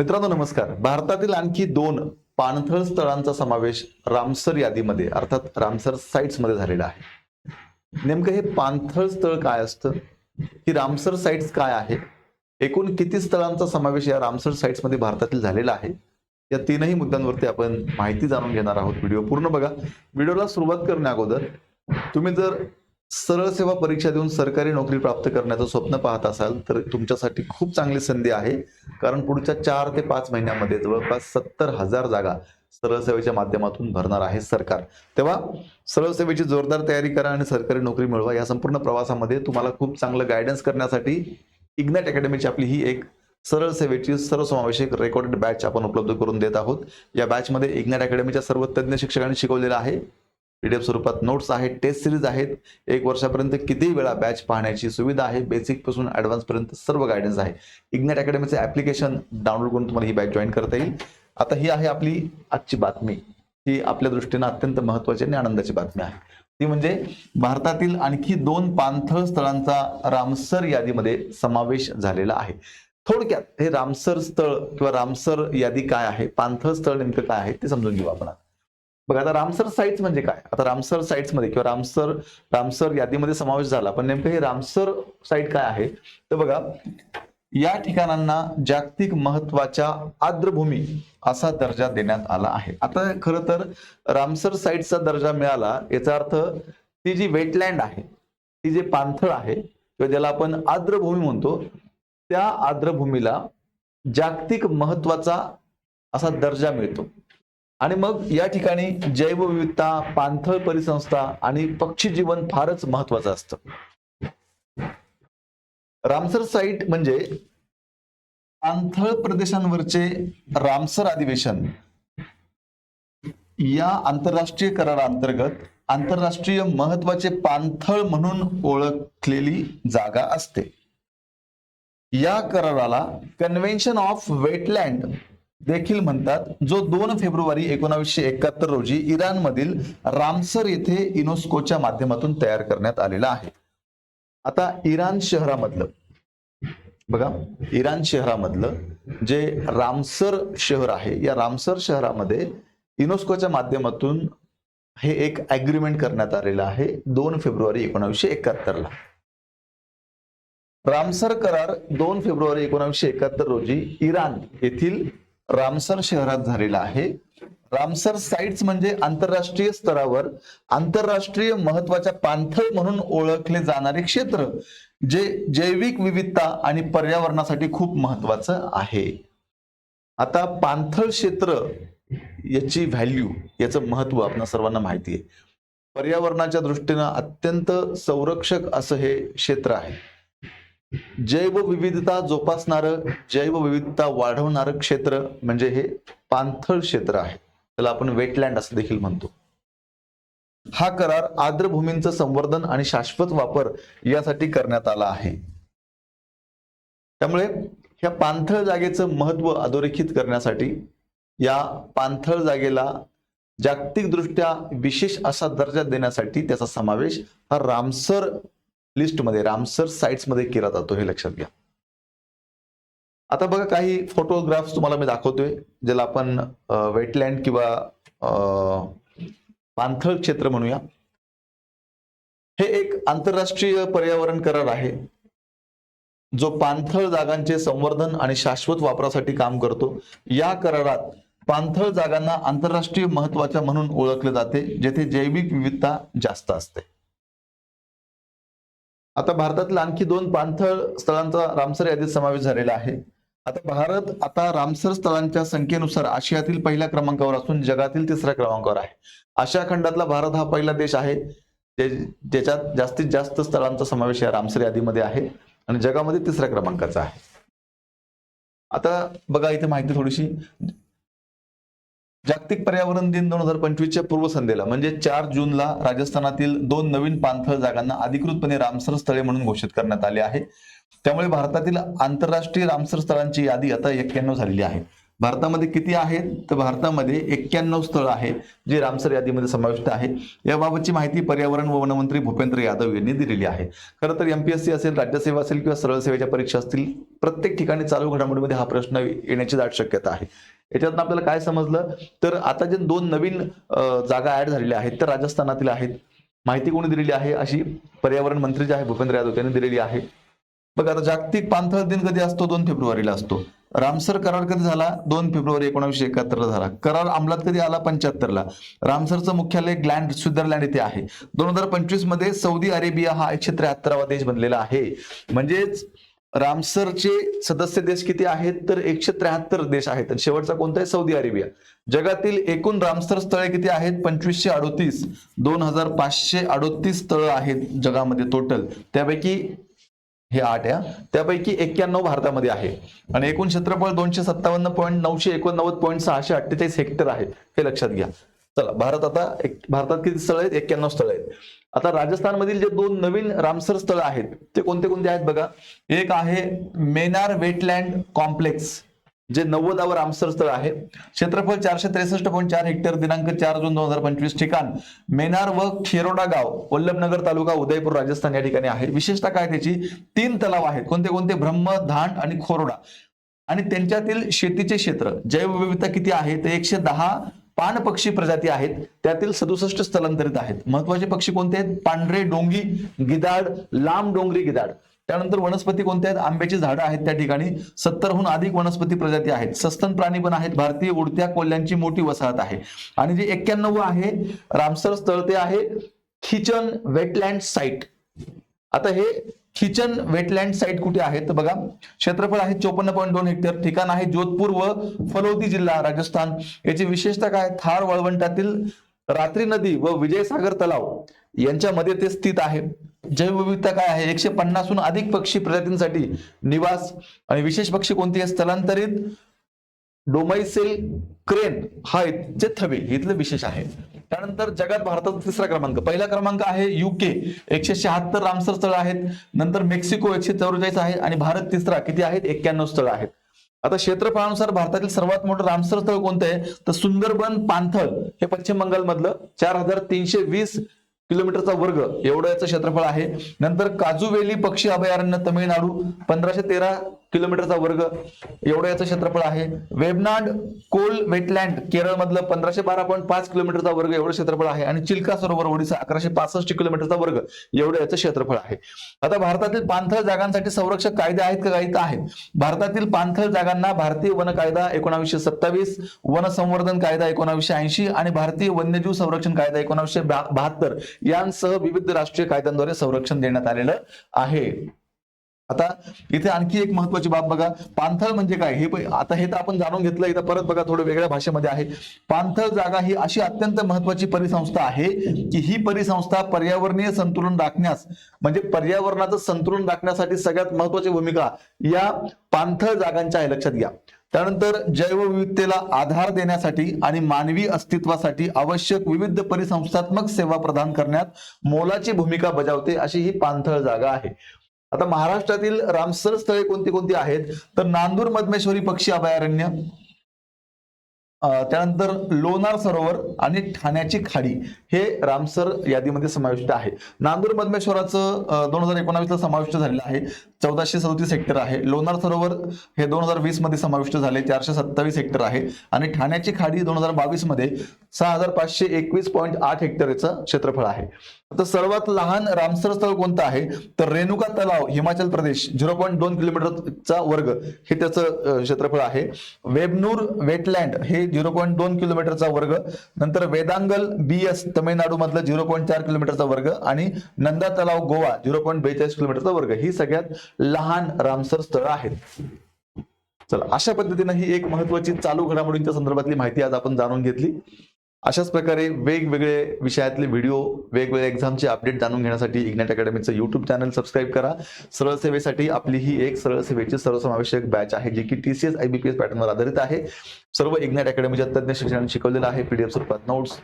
मित्रांनो नमस्कार. भारतातील आणखी दोन पाणथळ स्थळांचा समावेश रामसर यादीमध्ये अर्थात रामसर साइट्समध्ये झालेला आहे. नेमकं हे पाणथळ स्थळ काय असतं? ही रामसर साईट्स काय आहे? एकूण किती स्थळांचा समावेश या रामसर साईट्समध्ये भारतातील झालेला आहे? या तीनही मुद्द्यांवरती आपण माहिती जाणून घेणार आहोत. व्हिडिओ पूर्ण बघा. व्हिडिओला सुरुवात करण्या अगोदर तुम्ही जर सरळ सेवा परीक्षा देऊन सरकारी नोकरी प्राप्त करण्याचं स्वप्न पाहत असाल तर तुमच्यासाठी खूप चांगली संधी आहे. कारण पुढच्या चार ते पाच महिन्यामध्ये जवळपास सत्तर हजार जागा सरळ सेवेच्या माध्यमातून भरणार आहे सरकार. तेव्हा सरळ सेवेची जोरदार तयारी करा आणि सरकारी नोकरी मिळवा. या संपूर्ण प्रवासामध्ये तुम्हाला खूप चांगलं गायडन्स करण्यासाठी इग्नॅट अकॅडमीची आपली ही एक सरळ सेवेची सर्वसमावेशक रेकॉर्डेड बॅच आपण उपलब्ध करून देत आहोत. या बॅचमध्ये इग्नॅट अकॅडमीच्या सर्व तज्ज्ञ शिक्षकांनी शिकवलेलं आहे. पीडीएफ स्वरूपात नोट्स आहेत टेस्ट सिरीज आहेत. एक वर्षापर्यंत कितीही वेळा बॅच पाहण्याची सुविधा आहे. बेसिकपासून ऍडव्हान्स पर्यंत सर्व गायडन्स आहे. इग्नेट अकॅडमीचे ऍप्लिकेशन डाउनलोड करून तुम्हाला ही बॅच जॉईन करता येईल. आता ही आहे आपली आजची बातमी. ही आपल्या दृष्टीनं अत्यंत महत्वाची आणि आनंदाची बातमी आहे. ती म्हणजे भारतातील आणखी दोन पाणथळ स्थळांचा रामसर यादीमध्ये समावेश झालेला आहे. थोडक्यात हे रामसर स्थळ किंवा रामसर यादी काय आहे? पाणथळ स्थळ नेमकं काय आहे? ते समजून घेऊ आपण आता. बघा आता रामसर साईट्स म्हणजे काय? आता रामसर साईट्समध्ये किंवा रामसर रामसर यादीमध्ये समावेश झाला पण नेमकं हे रामसर साईट काय आहे? तर बघा या ठिकाणांना जागतिक महत्त्वाच्या आर्द्रभूमी असा दर्जा देण्यात आला आहे. आता खरं तर रामसर साइटचा दर्जा मिळाला याचा अर्थ ती जी वेटलँड आहे ती जे पाणथळ आहे किंवा ज्याला आपण आर्द्रभूमी म्हणतो त्या आर्द्रभूमीला जागतिक महत्त्वाचा असा दर्जा मिळतो. आणि मग या ठिकाणी जैवविविधता पाणथळ परिसंस्था आणि पक्षी जीवन फारच महत्वाचं असतं. रामसर साईट म्हणजे पाणथळ प्रदेशांवरचे रामसर अधिवेशन. या आंतरराष्ट्रीय कराराअंतर्गत आंतरराष्ट्रीय महत्त्वाचे पाणथळ म्हणून ओळखलेली जागा असते. या कराराला कन्व्हेन्शन ऑफ वेटलँड देखील म्हणतात जो दोन फेब्रुवारी एकोणावीसशे एकाहत्तर रोजी इराणमधील रामसर येथे युनेस्कोच्या माध्यमातून तयार करण्यात आलेला आहे. आता इराण शहरामधलं बघा इराण शहरामधलं जे रामसर शहर आहे या रामसर शहरामध्ये युनेस्कोच्या माध्यमातून हे एक अग्रीमेंट करण्यात आलेलं आहे दोन फेब्रुवारी एकोणावीसशे एकाहत्तर ला रामसर करार दोन फेब्रुवारी एकोणावीसशे एकाहत्तर रोजी इराण येथील रामसर शहरात झालेला आहे. रामसर साइट्स म्हणजे आंतरराष्ट्रीय स्तरावर आंतरराष्ट्रीय महत्त्वाच्या पाणथळ म्हणून ओळखले जाणारे क्षेत्र जे जैविक विविधता आणि पर्यावरणासाठी खूप महत्वाचं आहे. आता पाणथळ क्षेत्र याची व्हॅल्यू याचं महत्त्व आपण सर्वांना माहिती आहे. पर्यावरणाच्या दृष्टीनं अत्यंत संरक्षक असं हे क्षेत्र आहे. जैवविविधता जोपासणारं जैवविविधता वाढवणारं क्षेत्र म्हणजे हे पाणथळ क्षेत्र आहे. त्याला आपण वेटलँड असं देखील म्हणतो. हा करार आर्द्रभूमींचं संवर्धन आणि शाश्वत वापर यासाठी करण्यात आला आहे. त्यामुळे ह्या पाणथळ जागेचं महत्त्व अधोरेखित करण्यासाठी या पाणथळ जागेला जागतिकदृष्ट्या विशेष असा दर्जा देण्यासाठी त्याचा समावेश हा रामसर लिस्टमध्ये रामसर साईट्समध्ये केला जातो हे लक्षात घ्या. आता बघा काही फोटोग्राफ्स तुम्हाला मी दाखवतोय ज्याला आपण वेटलँड किंवा पांथळ पाणथळ क्षेत्र म्हणूया. हे एक आंतरराष्ट्रीय पर्यावरण करार आहे जो पाणथळ जागांचे संवर्धन आणि शाश्वत वापरासाठी काम करतो. या करारात पाणथळ जागांना आंतरराष्ट्रीय महत्त्वाच्या म्हणून ओळखले जाते जेथे जैविक विविधता जास्त असते. आता भारतातल्या आणखी दोन पाणथळ स्थळांचा रामसर यादीत समावेश झालेला आहे. आता भारत आता रामसर स्थळांच्या संख्येनुसार आशियातील पहिल्या क्रमांकावर असून जगातील तिसऱ्या क्रमांकावर आहे. आशिया खंडातला भारत हा पहिला देश आहे. ज्याच्यात जास्तीत जास्त स्थळांचा समावेश या रामसर यादीमध्ये आहे आणि जगामध्ये तिसऱ्या क्रमांकाचा आहे. आता बघा इथे माहिती थोडीशी जागतिक पर्यावरण दिन दोन हजार पंचवीसच्या पूर्वसंध्येला म्हणजे चार जूनला राजस्थानातील दोन नवीन पाणथळ जागांना अधिकृतपणे रामसर स्थळे म्हणून घोषित करण्यात आले आहे. त्यामुळे भारतातील आंतरराष्ट्रीय रामसर स्थळांची यादी आता एक्क्याण्णव झालेली आहे. भारतामध्ये किती आहेत? तर भारतामध्ये एक्क्याण्णव स्थळ आहे जे रामसर यादीमध्ये समाविष्ट आहे याबाबतची माहिती पर्यावरण व वनमंत्री भूपेंद्र यादव यांनी दिलेली आहे. खरं तर एमपीएससी असेल राज्यसेवा असेल किंवा सरळ सेवेच्या परीक्षा असतील प्रत्येक ठिकाणी चालू घडामोडीमध्ये हा प्रश्न येण्याची दाट शक्यता आहे. याच्यातून आपल्याला काय समजलं? तर आता जे दोन नवीन जागा ऍड झालेल्या आहेत तर राजस्थानातील आहेत. माहिती कोणी दिलेली आहे? अशी पर्यावरण मंत्री जे आहे भूपेंद्र यादव यांनी दिलेली आहे. बघा आता जागतिक पाणथळ दिन कधी असतो? दोन फेब्रुवारीला असतो. रामसर करार कधी झाला? दोन फेब्रुवारी एकोणीसशे एकाहत्तर झाला. करार अंमलात कधी आला? पंच्याहत्तरला. रामसरचं मुख्यालय ग्लँड स्वित्झर्लंड येथे आहे. दोन हजार पंचवीसमध्ये सौदी अरेबिया हा एकशे त्र्याहत्तरावा देश बनलेला आहे. म्हणजेच रामसरचे सदस्य देश किती आहेत? तर एकशे त्र्याहत्तर देश आहेत. शेवटचा कोणता आहे? Saudi Arabia. जगातील एकूण रामसर स्थळे किती आहेत? पंचवीसशे अडोतीस. दोन हजार पाचशे अडोतीस स्थळं आहेत जगामध्ये टोटल त्यापैकी हे आठ या त्यापैकी एक्क्याण्णव भारतामध्ये आहे. आणि एकूण क्षेत्रफळ दोनशे सत्तावन्न पॉईंट नऊशे एकोणनव्वद पॉईंट सहाशे अठ्ठेचाळीस हेक्टर आहे. हे लक्षात घ्या. चला भारत आता एक- भारतात किती स्थळ आहेत? एक्क्याण्णव स्थळ आहेत. आता राजस्थानमधील जे दोन नवीन रामसर स्थळ आहेत ते कोणते कोणते आहेत बघा? एक आहे मेनार वेटलँड कॉम्प्लेक्स. जे नव्वदावर आमसर स्थळ आहे. क्षेत्रफळ चारशे त्रेसष्ट पॉईंट चार हेक्टर दिनांक चार जून दोन हजार पंचवीस ठिकाण. मेनार व खेरोडा गाव वल्लभनगर तालुका उदयपूर राजस्थान या ठिकाणी आहे. विशेषतः काय त्याची? तीन तलाव आहेत. कोणते कोणते? ब्रह्म धान आणि खोरोडा. आणि त्यांच्यातील शेतीचे क्षेत्र जैवविविधता किती आहे? ते एकशे दहा पान पक्षी प्रजाती आहेत. त्यातील सदुसष्ट स्थलांतरित आहेत. महत्त्वाचे पक्षी कोणते आहेत? पांढरे डोंगी गिदाड लांब डोंगरी गिदाड. त्यानंतर वनस्पती कोणत्या आहेत? आंब्याची झाडं आहेत त्या ठिकाणी. सत्तरहून अधिक वनस्पती प्रजाती आहेत. सस्तन प्राणी पण आहेत. भारतीय उडत्या कोल्ह्यांची मोठी वसाहत आहे. आणि जे एक्क्याण्णव आहे रामसर स्थळ ते आहे खिचन वेटलँड साईट आता हे खिचन वेटलँड साईट कुठे आहे तर बघा क्षेत्रफळ आहे चोपन्न पॉईंट दोन हेक्टर. ठिकाण आहे जोधपूर व फलोदी जिल्हा राजस्थान. याची विशेषता काय थार वाळवंटातील रात्री नदी व विजयसागर तलाव यांच्यामध्ये ते स्थित आहे. जैवविविधता काय आहे? एकशे पन्नासहून अधिक पक्षी प्रजातींसाठी निवास आणि विशेष पक्षी कोणती आहे? स्थलांतरित डोमाइसेल क्रेन. हा जे थवे. इथलं विशेष आहे. त्यानंतर जगात भारताचा तिसरा क्रमांक. पहिला क्रमांक आहे युके एकशे शहात्तर रामसर स्थळ आहेत. नंतर मेक्सिको एकशे चौवेचाळीस आहे आणि भारत तिसरा. किती आहेत? एक्क्याण्णव स्थळ आहेत. आता क्षेत्रफळानुसार भारतातील सर्वात मोठं रामसर स्थळ कोणतं आहे? तर सुंदरबन पांथळ हे पश्चिम बंगालमधलं चार हजार तीनशे वीस किलोमीटरचा वर्ग. एवढं याचं क्षेत्रफळ आहे. नंतर काजूवेली पक्षी अभयारण्य तमिळनाडू पंधराशे तेरा किलोमीटरचा वर्ग. एवढं याचं क्षेत्रफळ आहे. वेबनाड कोल वेटलँड केरळमधलं पंधराशे बारा पॉईंट पाच किलोमीटरचा वर्ग एवढं क्षेत्रफळ आहे. आणि चिल्का सरोवर ओडिसा अकराशे पासष्ट किलोमीटरचा वर्ग. एवढं याचं क्षेत्रफळ आहे. आता भारतातील पाणथळ जागांसाठी संरक्षक कायदे आहेत का काही तर आहेत? भारतातील पाणथळ जागांना भारतीय वन कायदा एकोणावीसशे सत्तावीस वन संवर्धन कायदा एकोणावीसशे ऐंशी आणि भारतीय वन्यजीव संरक्षण कायदा एकोणावीसशे बहात्तर यांसह विविध राष्ट्रीय कायद्यांद्वारे संरक्षण देण्यात आलेलं आहे. आता इथे आणखी एक महत्वाची बाब बघा. पाणथळ म्हणजे काय? हे आता हे तर आपण जाणून घेतलं इथं परत बघा थोडं वेगळ्या भाषेमध्ये आहे. पाणथळ जागा ही अशी अत्यंत महत्वाची परिसंस्था आहे की ही परिसंस्था पर्यावरणीय संतुलन राखण्यास म्हणजे पर्यावरणाचं संतुलन राखण्यासाठी सगळ्यात महत्वाची भूमिका या पाणथळ जागांच्या आहे. लक्षात घ्या. त्यानंतर जैवविविधतेला आधार देण्यासाठी आणि मानवी अस्तित्वासाठी आवश्यक विविध परिसंस्थात्मक सेवा प्रदान करण्यात मोलाची भूमिका बजावते अशी ही पाणथळ जागा आहे. आता महाराष्ट्रातील रामसर स्थळे कोणती कोणती आहेत? तर नांदूर मधमेश्वरी पक्षी अभयारण्य. त्यानंतर लोणार सरोवर आणि ठाण्याची खाडी हे रामसर यादीमध्ये समाविष्ट आहे. नांदूर मधमेश्वराचं दोन हजार एकोणावीसला समाविष्ट झालेलं आहे. चौदाशे सदतीस हेक्टर आहे. लोणार सरोवर हे दोन हजार वीसमध्ये समाविष्ट झाले. चारशे सत्तावीस हेक्टर आहे. आणि ठाण्याची खाडी दोन हजार बावीसमध्ये सहा हजार पाचशे एकवीस पॉईंट आठ हेक्टर क्षेत्रफळ आहे. आता सर्वात लहान रामसर स्थळ कोणतं आहे? तर रेणुका तलाव हिमाचल प्रदेश झिरो पॉईंट दोन किलोमीटरचा वर्ग हे त्याचं क्षेत्रफळ आहे. वेबनूर वेटलँड हे झिरो पॉईंट दोन किलोमीटरचा वर्ग. नंतर वेदांगल बी एस तमिळनाडू मधलं झिरो पॉईंट चार किलोमीटरचा वर्ग. आणि नंदा तलाव गोवा झिरो पॉईंट बेचाळीस किलोमीटरचा वर्ग. ही सगळ्यात लहान रामसर स्थळ आहेत. चला अशा पद्धतीने ही एक महत्वाची चालू घडामोडींच्या संदर्भातली माहिती आज आपण जाणून घेतली. अशाच प्रकारे वेगवेगळे विषयातले व्हिडिओ वेगवेगळ्या एक्झामचे अपडेट जाणून घेण्यासाठी इग्नेट अकॅडमीचं यूट्यूब चॅनल सबस्क्राईब करा. सरळ सेवेसाठी आपली ही एक सरळ सेवेची सर्वसमावेशक बॅच आहे जी की टीसीएस आयबीपीएस पॅटर्नवर आधारित आहे. सर्व इग्नेट अकॅडमीच्या तज्ञ शिक्षणाने शिकवलेलं आहे. पीडीएफ स्वरूपात नोट्स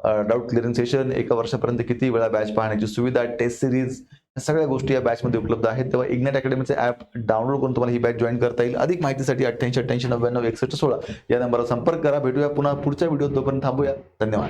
डाऊट क्लिअरन्स सेशन एका वर्षापर्यंत किती वेळा बॅच पाहण्याची सुविधा टेस्ट सिरीज सगळ्या गोष्टी या बॅचमध्ये उपलब्ध आहेत. तेव्हा इग्नेट अकॅडमीचे ॲप डाउनलोड करून तुम्हाला ही बॅच जॉईन करता येईल. अधिक माहितीसाठी अठ्ठ्याऐंशी अठ्ठ्याऐंशी नव्याण्णव एकसष्ट सोळा या नंबरवर संपर्क करा. भेटूया पुन्हा पुढच्या व्हिडिओत तोपर्यंत थांबूया. धन्यवाद.